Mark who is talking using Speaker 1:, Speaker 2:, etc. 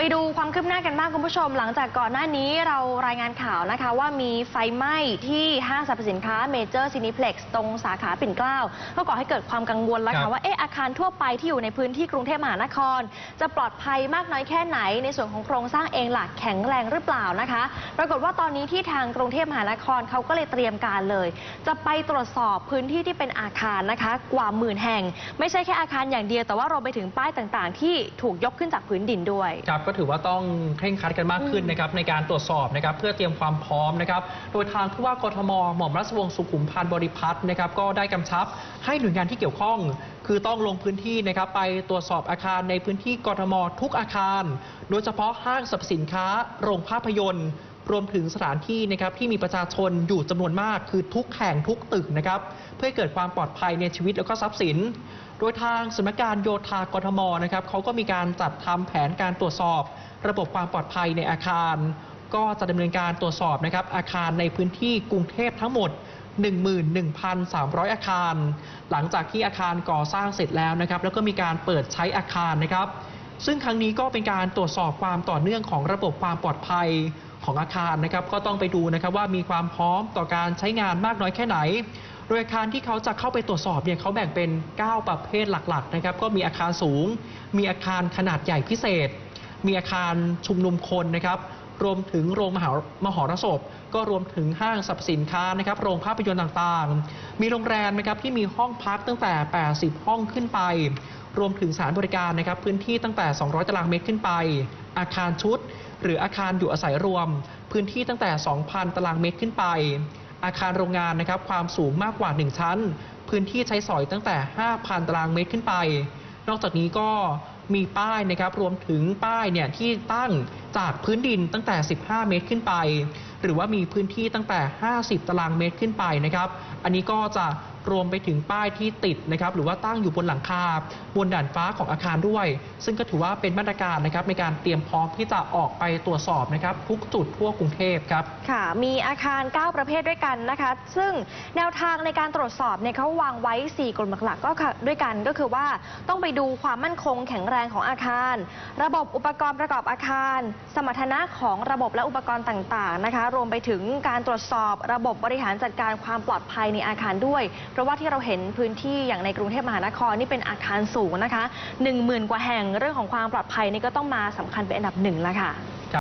Speaker 1: ไปดูความคืบหน้ากันบ้างคุณผู้ชม หลังจากก่อนหน้านี้เรารายงานข่าวนะคะ ว่ามีไฟไหม้ที่ห้างสรรพสินค้าเมเจอร์ซินิเพล็กซ์ตรงสาขาปิ่นเกล้าก็ก่อให้เกิดความกังวลแล้ว
Speaker 2: ครั
Speaker 1: ค่ะ
Speaker 2: บ
Speaker 1: ว่าเอ๊ะอาคารทั่วไปที่อยู่ในพื้นที่กรุงเทพมหานคร จะปลอดภัยมากน้อยแค่ไหน ในส่วนของโครงสร้างเองหลักแข็งแรงหรือเปล่านะคะ ปรากฏว่าตอนนี้ที่ทางกรุงเทพมหานครเขาก็เลยเตรียมการเลย จะไปตรวจสอบพื้นที่ที่เป็นอาคารนะคะ กว่าหมื่นแห่ง ไม่ใช่แค่อาคารอย่างเดียวแต่ว่าเราไปถึงป้ายต่างๆ ที่ถูกยกขึ้นจากพื้นดินด้วย
Speaker 2: ครับก็ถือว่าต้องเคร่งครัดกันมากขึ้นนะครับในการตรวจสอบนะครับเพื่อเตรียมความพร้อมนะครับโดยทางผู้ว่ากทมหม่อมราชวงศ์สุขุมพันธ์บริพัตรนะครับก็ได้กำชับให้หน่วยงานที่เกี่ยวข้อง คือต้องลงพื้นที่นะครับไปตรวจสอบอาคารในพื้นที่กทมทุกอาคาร โดยเฉพาะห้างสรรพสินค้า โรงภาพยนตร์ รวมถึงสถานที่นะครับที่มีประชาชนอยู่จำนวนมาก คือทุกแห่งทุกตึกนะครับเพื่อเกิดความปลอดภัยในชีวิตแล้วก็ทรัพย์สิน โดยทางสำนักการโยธากทมนะครับเขาก็มีการจัดทำแผนการตรวจสอบ ระบบความปลอดภัยในอาคาร ก็จะดำเนินการตรวจสอบนะครับอาคารในพื้นที่กรุงเทพทั้งหมด11,300 อาคาร หลังจากที่อาคารก่อสร้างเสร็จแล้วนะครับ แล้วก็มีการเปิดใช้อาคารนะครับ ซึ่งครั้งนี้ก็เป็นการตรวจสอบความต่อเนื่องของระบบความปลอดภัย ของอาคารนะครับ ก็ต้องไปดูนะครับว่ามีความพร้อมต่อการใช้งานมากน้อยแค่ไหน โดยอาคารที่เขาจะเข้าไปตรวจสอบเนี่ยเขาแบ่งเป็น 9 ประเภทหลักๆนะครับ ก็มีอาคารสูง มีอาคารขนาดใหญ่พิเศษ มีอาคารชุมนุมคนนะครับรวมถึงโรงมหามหรสพ ก็รวมถึงห้างสรรพสินค้านะครับโรงภาพยนตร์ต่างๆ มีโรงแรมนะครับที่มีห้องพักตั้งแต่ 80 ห้องขึ้นไป รวมถึงสถานบริการนะครับพื้นที่ตั้งแต่ 200 ตารางเมตรขึ้นไป อาคารชุด หรืออาคารอยู่อาศัยรวม พื้นที่ตั้งแต่ 2,000 ตารางเมตรขึ้นไป อาคารโรงงานนะครับความสูงมากกว่า 1 ชั้น พื้นที่ใช้สอยตั้งแต่ 5,000 ตารางเมตรขึ้นไป นอกจากนี้ก็มีป้ายนะครับรวมถึงป้ายเนี่ยที่ตั้งจากพื้นดินตั้งแต่ 15 เมตรขึ้นไป หรือว่ามีพื้นที่ตั้งแต่ 50 ตารางเมตรขึ้นไปนะครับ อันนี้ก็จะรวมไปถึงป้ายที่ติดนะครับ หรือว่าตั้งอยู่บนหลังคาบนด่านฟ้าของอาคารด้วย ซึ่งก็ถือว่าเป็นมาตรการนะครับในการเตรียมพร้อมที่จะออกไปตรวจสอบนะครับ ทุกจุดทั่วกรุงเทพครับ
Speaker 1: ค่ะ มีอาคาร 9 ประเภทด้วยกันนะคะ ซึ่งแนวทางในการตรวจสอบเนี่ยเขาวางไว้ 4 กลุ่มหลักๆก็ค่ะด้วยกันก็คือว่าต้องไปดูความมั่นคงแข็งแรงของอาคาร ระบบอุปกรณ์ประกอบอาคาร สมรรถนะของระบบและอุปกรณ์ต่างๆนะคะรวมไปถึงการตรวจสอบระบบบริหารจัดการความปลอดภัยในอาคารด้วย เพราะว่าที่เราเห็นพื้นที่อย่างในกรุงเทพมหานครนี่เป็นอาคารสูงนะคะ1 0,000 กว่าแห่งเรื่องของความปลอดภัยนี่ก็ต้องมาสำคัญเป็นอันดับหนึ่งแล้วค่ะ